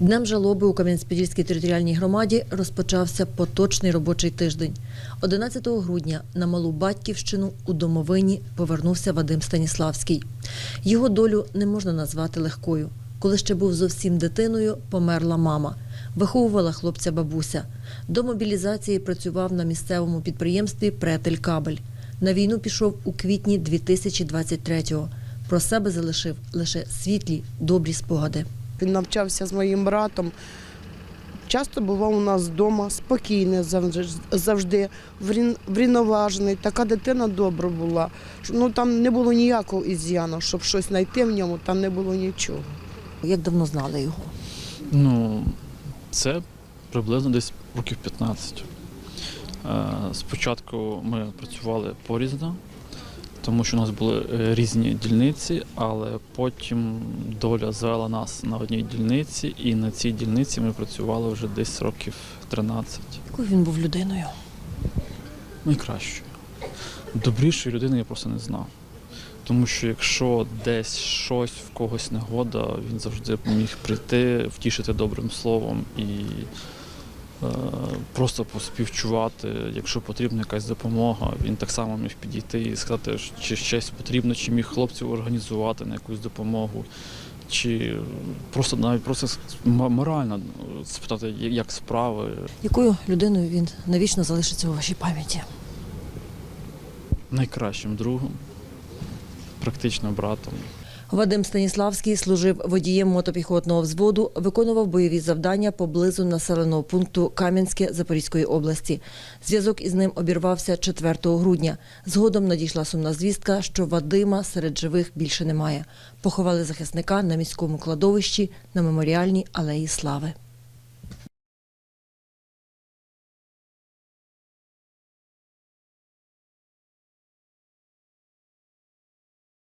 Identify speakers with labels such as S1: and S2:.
S1: Днем жалоби у Кам'янець-Подільській територіальній громаді розпочався поточний робочий тиждень. 11 грудня на малу батьківщину у домовині повернувся Вадим Станіславський. Його долю не можна назвати легкою. Коли ще був зовсім дитиною, померла мама. Виховувала хлопця бабуся. До мобілізації працював на місцевому підприємстві Претель Кабель. На війну пішов у квітні 2023-го. Про себе залишив лише світлі, добрі спогади.
S2: Він навчався з моїм братом. Часто бував у нас вдома, спокійний завжди, завжди врівноважений. Така дитина добра була. Ну, там не було ніякого із'яну, щоб щось знайти в ньому, там не було нічого.
S1: Як давно знали його?
S3: Ну, це приблизно десь років 15. Е, Спочатку ми працювали порізно, тому що у нас були е, різні дільниці, але потім доля звела нас на одній дільниці, і на цій дільниці ми працювали вже десь років 13.
S1: Якою він був людиною?
S3: Найкращою. Добрішої людини я просто не знав. Тому що якщо десь щось в когось негода, він завжди міг прийти, втішити добрим словом і е, просто поспівчувати, якщо потрібна якась допомога, він так само міг підійти і сказати, чи щось потрібно, чи міг хлопців організувати на якусь допомогу, чи просто навіть просто морально спитати, як- справи.
S1: Якою людиною він навічно залишиться у вашій пам'яті?
S3: найкращим другом, практично братом.
S1: Вадим Станіславський служив водієм мотопіхотного взводу, виконував бойові завдання поблизу населеного пункту Кам'янське Запорізької області. Зв'язок із ним обірвався 4 грудня. Згодом надійшла сумна звістка, що Вадима серед живих більше немає. Поховали захисника на міському кладовищі на меморіальній алеї Слави.